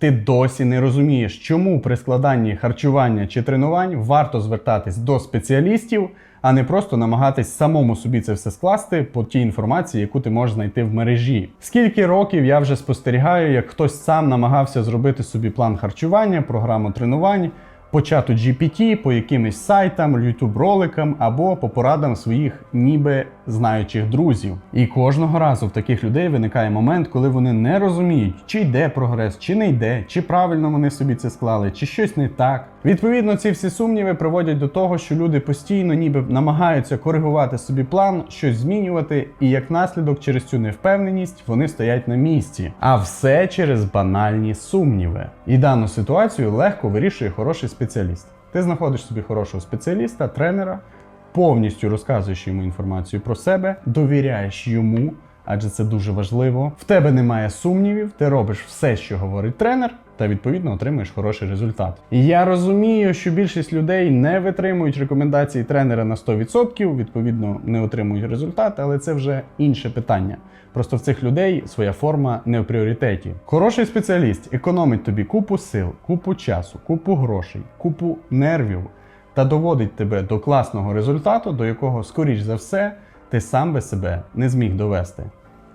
ти досі не розумієш, чому при складанні харчування чи тренувань варто звертатись до спеціалістів, а не просто намагатись самому собі це все скласти по тій інформації, яку ти можеш знайти в мережі. Скільки років я вже спостерігаю, як хтось сам намагався зробити собі план харчування, програму тренувань. По чату GPT, по якимось сайтам, YouTube роликам або по порадам своїх ніби знаючих друзів. І кожного разу в таких людей виникає момент, коли вони не розуміють, чи йде прогрес, чи не йде, чи правильно вони собі це склали, чи щось не так. Відповідно, ці всі сумніви приводять до того, що люди постійно ніби намагаються коригувати собі план, щось змінювати, і як наслідок через цю невпевненість вони стоять на місці. А все через банальні сумніви. І дану ситуацію легко вирішує хороший спеціаліст. Ти знаходиш собі хорошого спеціаліста, тренера, повністю розказуєш йому інформацію про себе, довіряєш йому, адже це дуже важливо. В тебе немає сумнівів, ти робиш все, що говорить тренер. Та відповідно отримуєш хороший результат. Я розумію, що більшість людей не витримують рекомендації тренера на 100%, відповідно не отримують результат, але це вже інше питання. Просто в цих людей своя форма не в пріоритеті. Хороший спеціаліст економить тобі купу сил, купу часу, купу грошей, купу нервів та доводить тебе до класного результату, до якого, скоріш за все, ти сам би себе не зміг довести.